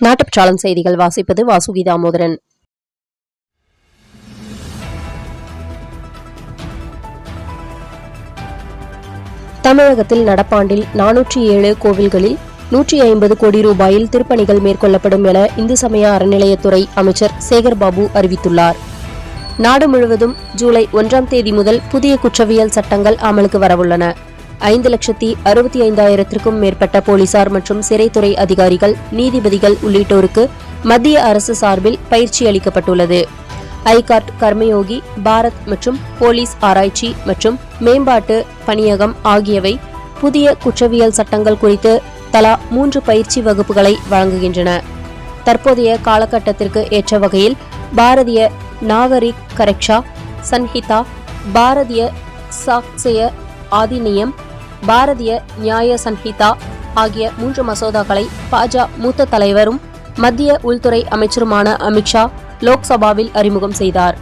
நாட்டுப்பற்றாளன் செய்திகள் வாசிப்பது வாசுகி தாமோதரன் தமிழகத்தில் நடப்பாண்டில் நானூற்றி ஏழு கோவில்களில் நூற்றி ஐம்பது கோடி ரூபாயில் திருப்பணிகள் மேற்கொள்ளப்படும் என இந்து சமய அறநிலையத்துறை அமைச்சர் சேகர்பாபு அறிவித்துள்ளார். நாடு முழுவதும் ஜூலை ஒன்றாம் தேதி முதல் புதிய குற்றவியல் சட்டங்கள் அமலுக்கு வரவுள்ளன. ஐந்து லட்சத்தி அறுபத்தி ஐந்தாயிரத்திற்கும் மேற்பட்ட போலீசார் மற்றும் சிறைத்துறை அதிகாரிகள் நீதிபதிகள் உள்ளிட்டோருக்கு மத்திய அரசு சார்பில் பயிற்சி அளிக்கப்பட்டுள்ளது. ஐகார்ட் கர்மயோகி பாரத் மற்றும் போலீஸ் ஆராய்ச்சி மற்றும் மேம்பாட்டு பணியகம் ஆகியவை புதிய குற்றவியல் சட்டங்கள் குறித்து தலா மூன்று பயிற்சி வகுப்புகளை வழங்குகின்றன. தற்போதைய காலகட்டத்திற்கு ஏற்ற வகையில் பாரதிய நாகரிக் கரெக்ஷா சன்ஹிதா பாரதிய சாக்சய ஆதினியம் பாரதிய நியாய சன்ஹிதா ஆகிய மூன்று மசோதாக்களை பாஜ மூத்த தலைவரும் மத்திய உள்துறை அமைச்சருமான அமித்ஷா லோக்சபாவில் அறிமுகம் செய்தார்.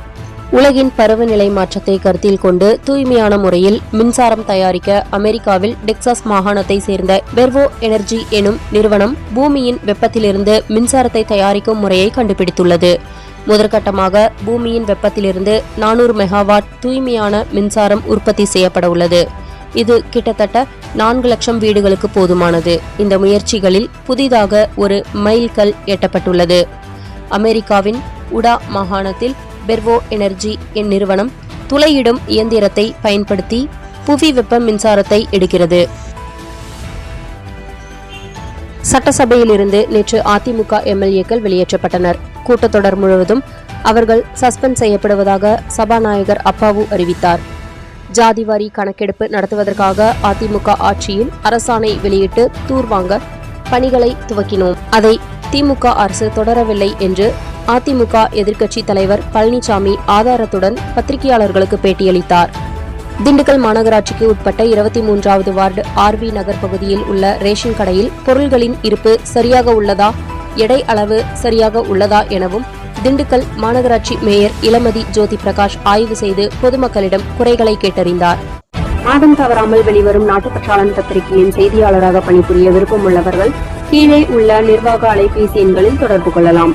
உலகின் பருவநிலை மாற்றத்தை கருத்தில் கொண்டு தூய்மையான முறையில் மின்சாரம் தயாரிக்க அமெரிக்காவில் டெக்சாஸ் மாகாணத்தை சேர்ந்த வெர்வோ எனர்ஜி எனும் நிறுவனம் பூமியின் வெப்பத்திலிருந்து மின்சாரத்தை தயாரிக்கும் முறையை கண்டுபிடித்துள்ளது. முதற்கட்டமாக பூமியின் வெப்பத்திலிருந்து நானூறு மெகாவாட் தூய்மையான மின்சாரம் உற்பத்தி செய்யப்பட உள்ளது இது கிட்டத்தட்ட நான்கு லட்சம் வீடுகளுக்கு போதுமானது. இந்த முயற்சிகளில் புதிதாக ஒரு மைல்கல் எட்டப்பட்டுள்ளது. அமெரிக்காவின் உடா மாகாணத்தில் பெர்வோ எனர்ஜி என் நிறுவனம் துளையிடும் இயந்திரத்தை பயன்படுத்தி புவி வெப்ப மின்சாரத்தை எடுக்கிறது. சட்டசபையிலிருந்து நேற்று அதிமுக எம்எல்ஏக்கள் வெளியேற்றப்பட்டனர். கூட்டத்தொடர் முழுவதும் அவர்கள் சஸ்பெண்ட் செய்யப்படுவதாக சபாநாயகர் அப்பாவு அறிவித்தார். ஜாதிவாரி கணக்கெடுப்பு நடத்துவதற்காக அதிமுக ஆட்சியில் அரசாணை வெளியிட்டு தூர்வாங்க பணிகளை துவக்கினோம். அதை திமுக அரசு தொடரவில்லை என்று அதிமுக எதிர்க்கட்சி தலைவர் பழனிசாமி ஆதாரத்துடன் பத்திரிகையாளர்களுக்கு பேட்டியளித்தார். திண்டுக்கல் மாநகராட்சிக்கு உட்பட்ட இருபத்தி மூன்றாவது வார்டு ஆர்வி நகர் பகுதியில் உள்ள ரேஷன் கடையில் பொருள்களின் இருப்பு சரியாக உள்ளதா எடை அளவு சரியாக உள்ளதா எனவும் திண்டுக்கல் மாநகராட்சி மேயர் இளமதி ஜோதி பிரகாஷ் ஆய்வு செய்து பொதுமக்களிடம் குறைகளை கேட்டறிந்தார். மாதம் தவறாமல் வெளிவரும் நாட்டுப்பற்றாளன் பத்திரிகையின் செய்தியாளராக பணிபுரிய விருப்பம் உள்ளவர்கள் கீழே உள்ள நிர்வாக அலைபேசி எண்களில் தொடர்பு கொள்ளலாம்.